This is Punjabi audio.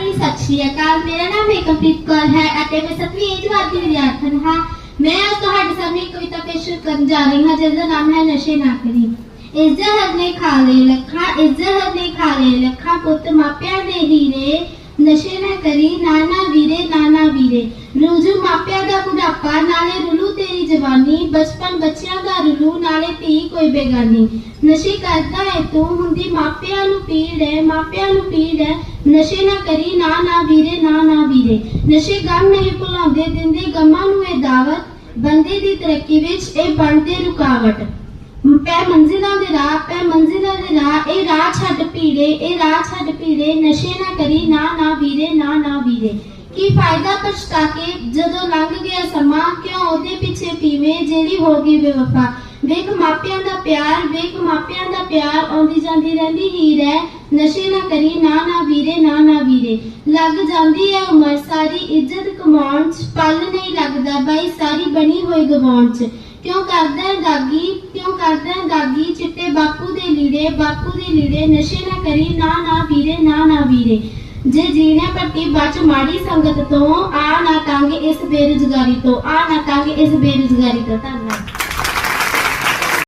ਜੀ ਸਤਿ ਸ਼੍ਰੀ ਅਕਾਲ, ਮੇਰਾ ਨਾਮ ਏਕਮਪ੍ਰੀਤ ਕੌਰ ਹੈ ਅਤੇ ਮੈਂ 7ਵੀਂ ਏਜ ਵਾਦੀ ਵਿਦਿਆਰਥਣ ਹਾਂ। ਮੈਂ ਅੱਜ ਤੁਹਾਡੇ ਸਾਹਮਣੇ ਇੱਕ ਕਵਿਤਾ ਪੇਸ਼ ਕਰਨ ਜਾ ਰਹੀ ਹਾਂ ਜਿਸ ਦਾ ਨਾਮ ਹੈ ਨਸ਼ੇ ਨਾ ਕਰੀ। ਇਸ ਜ਼ਹਰ ਨੇ ਖਾ ਲਏ ਲੱਖਾਂ, ਇਸ ਜ਼ਹਰ ਨੇ ਖਾ ਲਏ ਲੱਖਾਂ, ਪੁੱਤ ਮਾਪਿਆਂ ਦੇ ਹੀਰੇ, ਨਸ਼ੇ ਨਾ ਕਰੀ ਨਾਨਾ ਵੀਰੇ ਨਾਨਾ ਵੀਰੇ। ਰੂਜੂ ਮਾਪਿਆਂ ਦਾ ਬੁਢਾਪਾ, ਨਾਲੇ ਰੁਲੂ ਜਵਾਨੀ, ਬਚਪਨ ਬੱਚਿਆਂ ਦਾ ਰੁਲੂ, ਨਾਲੇ ਧੀ ਕੋਈ ਬੇਗਾਨੀ। ਨਸ਼ੇ ਕਰਦਾ ਹੈ ਤੂੰ, ਹੁੰਦੀ ਮਾਪਿਆਂ ਨੂੰ ਪੀੜ ਹੈ ਮਾਪਿਆਂ ਨੂੰ ਪੀੜ ਹੈ ਨਸ਼ੇ ਨਾ ਕਰੀ, ਨਾ ਨਾ ਵੀਰੇ, ਨਾ ਨਾ ਵੀਰੇ। ਨਸ਼ੇ ਗਮ ਨਹੀਂ ਭੁਲਾਉਂਦੇ, ਦਿੰਦੇ ਗਮਾਂ ਨੂੰ ਇਹ ਦਾਵਤ। ਬੰਦੇ ਦੀ ਤਰੱਕੀ ਵਿੱਚ ਇਹ ਬਣਦੇ ਰੁਕਾਵਟ। ਪੈ ਮੰਜ਼ਿਲਾਂ ਦੇ ਰਾਹ, ਪੈ ਮੰਜ਼ਿਲਾਂ ਦੇ ਰਾਹ, ਇਹ ਰਾਹ ਛੱਡ ਪੀੜੇ, ਇਹ ਰਾਹ ਛੱਡ ਪੀੜੇ। ਨਸ਼ੇ ਨਾ ਕਰੀ, ਨਾ ਨਾ ਵੀਰੇ, ਨਾ ਨਾ ਵੀਰੇ। ਕੀ ਪਛਤਾ ਕੇ ਜਦੋਂ ਲੰਘ ਗਿਆ ਸਮਾਂ, ਕਿਉਂ ਉਹਦੇ ਪਿੱਛੇ ਪੀਵੇਂ ਜਿਹੜੀ ਹੋ ਗਈ ਬੇਵਫਾ? ਵੇਖ ਮਾਪਿਆਂ ਦਾ ਪਿਆਰ, ਵੇਖ ਮਾਪਿਆਂ ਦਾ ਪਿਆਰ ਆਉਂਦੀ ਜਾਂਦੀ ਰਹਿੰਦੀ ਹੀਰ ਹੈ ਨਸ਼ੇ ਨਾ ਕਰੀ, ਨਾ ਨਾ ਵੀਰੇ, ਨਾ ਨਾ ਵੀਰੇ। ਲੱਗ ਜਾਂਦੀ ਹੈ ਉਮਰ ਸਾਰੀ ਇੱਜ਼ਤ ਕਮਾਉਣ ਚ, ਪਲ ਨਹੀਂ ਲੱਗਦਾ ਬਾਈ, ਸਾਰੀ ਬਣੀ ਹੋਈ ਗਵਾਉਣ ਚ। ਕਿਉਂ ਕਰਦਾ ਗਾਗੀ ਕਿਉਂ ਕਰਦਾ ਗਾਗੀ ਚਿੱਟੇ ਬਾਪੂ ਦੇ ਲੀੜੇ, ਬਾਪੂ ਦੇ ਲੀੜੇ, ਨਸ਼ੇ ਨਾ ਕਰੀ, ਨਾ ਨਾ ਵੀਰੇ, ਨਾ ਨਾ ਵੀਰੇ। ਜੇ ਜੀਣੇ ਪੱਟੀ ਬਚ ਮਾੜੀ ਸੰਗਤ ਤੋਂ ਆ ਨਾ ਤੰਗ ਇਸ ਬੇਰੁਜ਼ਗਾਰੀ ਤੋਂ, ਆ ਨਾ ਤੰਗ ਇਸ ਬੇਰੁਜ਼ਗਾਰੀ ਤੋਂ। ਧੰਨਵਾਦ।